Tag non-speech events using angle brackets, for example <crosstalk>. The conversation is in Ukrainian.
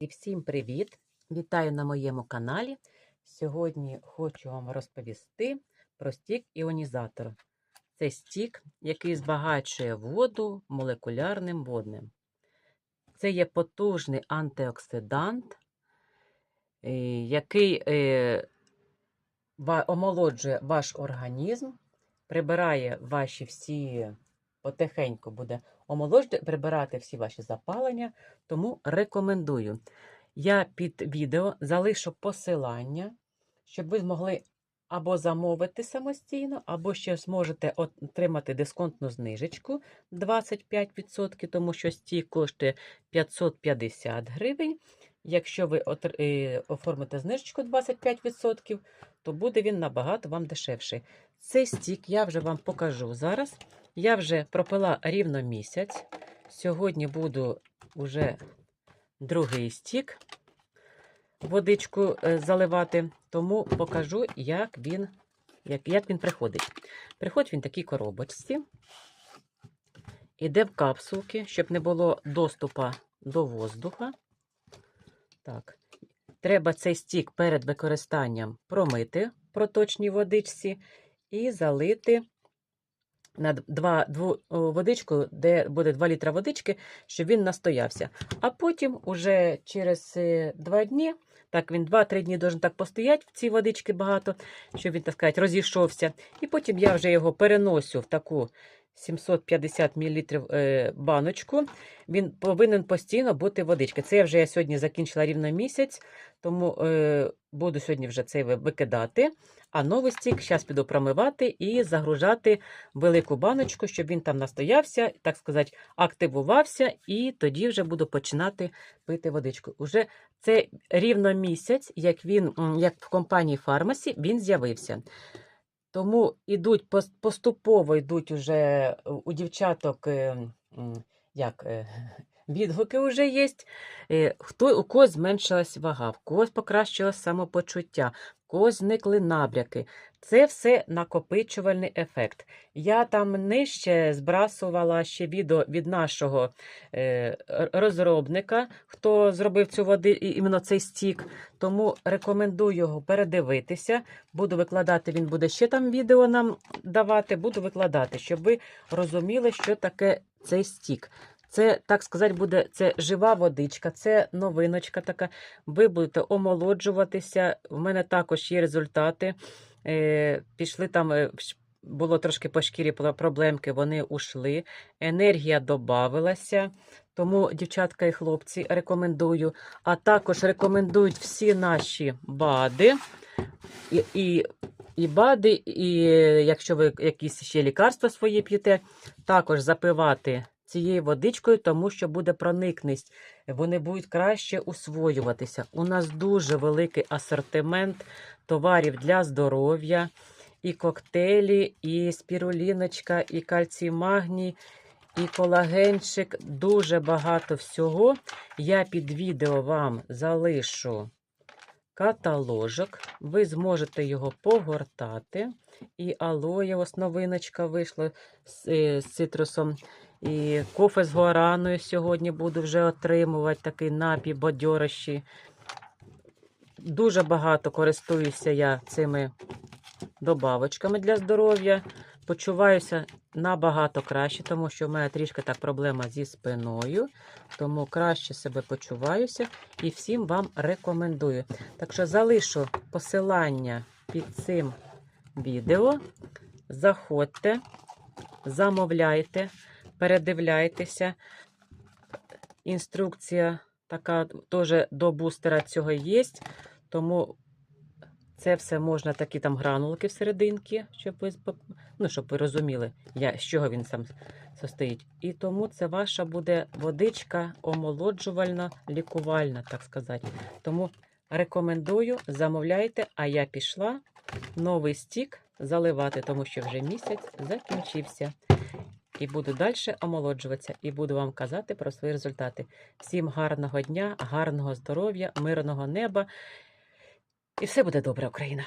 І всім привіт! Вітаю на моєму каналі. Сьогодні хочу вам розповісти про стік іонізатор. Це стік, який збагачує воду молекулярним водним. Це є потужний антиоксидант, е, який е, омолоджує ваш організм, прибирає ваші всі, потихеньку буде омолоджувати, прибирати всі ваші запалення, тому рекомендую. Я під відео залишу посилання, щоб ви змогли або замовити самостійно, або ще зможете отримати дисконтну знижечку 25%, тому що стік коштує 550 гривень. Якщо ви е, оформите знижечку 25%, то буде він набагато вам дешевший. Цей стік я вже вам покажу зараз. Я вже пропила рівно місяць. Сьогодні буду вже другий стік водичку е, заливати, тому покажу, як він, як, як він приходить. Приходить він в такій коробочці, іде в капсулки, щоб не було доступу до воздуха. Так. Треба цей стік перед використанням промити в проточній водичці і залити на два, дву, водичку, де буде 2 літра водички, щоб він настоявся. А потім, уже через е, 2 дні, так він 2-3 дні должен так постояти в цій водички багато, щоб він, так сказати, розійшовся. І потім я вже його переносю в таку 750 мл е, баночку. Він повинен постійно бути водичка. Це я вже я сьогодні закінчила рівно місяць, тому е, буду сьогодні вже цей викидати. А новий стік зараз піду промивати і загружати велику баночку, щоб він там настоявся, так сказати, активувався, і тоді вже буду починати пити водичку. Уже це рівно місяць, як він, як в компанії Фармасі, він з'явився. Тому ідуть пос- поступово йдуть уже у дівчаток е, як, е, <laughs> відгуки вже є. Е, Хто, у когось зменшилась вага, в когось покращилось самопочуття, в когось зникли набряки. Це все накопичувальний ефект. Я там нижче збрасувала ще відео від нашого е, розробника, хто зробив цю води, іменно цей стік. Тому рекомендую його передивитися. Буду викладати, він буде ще там відео нам давати. Буду викладати, щоб ви розуміли, що таке цей стік. Це, так сказати, буде це жива водичка, це новиночка така. Ви будете омолоджуватися. У мене також є результати. Е, пішли там, е, було трошки по шкірі проблемки, вони ушли. Енергія додавилася. Тому, дівчатка і хлопці, рекомендую. А також рекомендують всі наші БАДи. І, і, і БАДи, і е, якщо ви якісь ще лікарства свої п'єте, також запивати цією водичкою, тому що буде проникність. Вони будуть краще усвоюватися. У нас дуже великий асортимент товарів для здоров'я, і коктейлі, і спіруліночка, і кальцій магній, і колагенчик. Дуже багато всього. Я під відео вам залишу каталожок. Ви зможете його погортати. І алоє, ось новиночка вийшла з, е, з цитрусом. І кофе з гуараною сьогодні буду вже отримувати такий напій бадьорощий. Дуже багато користуюся я цими добавочками для здоров'я. Почуваюся набагато краще, тому що в мене трішки так проблема зі спиною. Тому краще себе почуваюся і всім вам рекомендую. Так що залишу посилання під цим відео. Заходьте, замовляйте, передивляйтеся. Інструкція така теж до бустера цього є. Тому це все можна такі там гранулки всерединки, щоб ви, ну, щоб ви розуміли, я, з чого він сам состоїть. І тому це ваша буде водичка омолоджувальна, лікувальна, так сказати. Тому рекомендую, замовляйте, а я пішла новий стік заливати, тому що вже місяць закінчився. І буду далі омолоджуватися, і буду вам казати про свої результати. Всім гарного дня, гарного здоров'я, мирного неба. І все буде добре, Україна.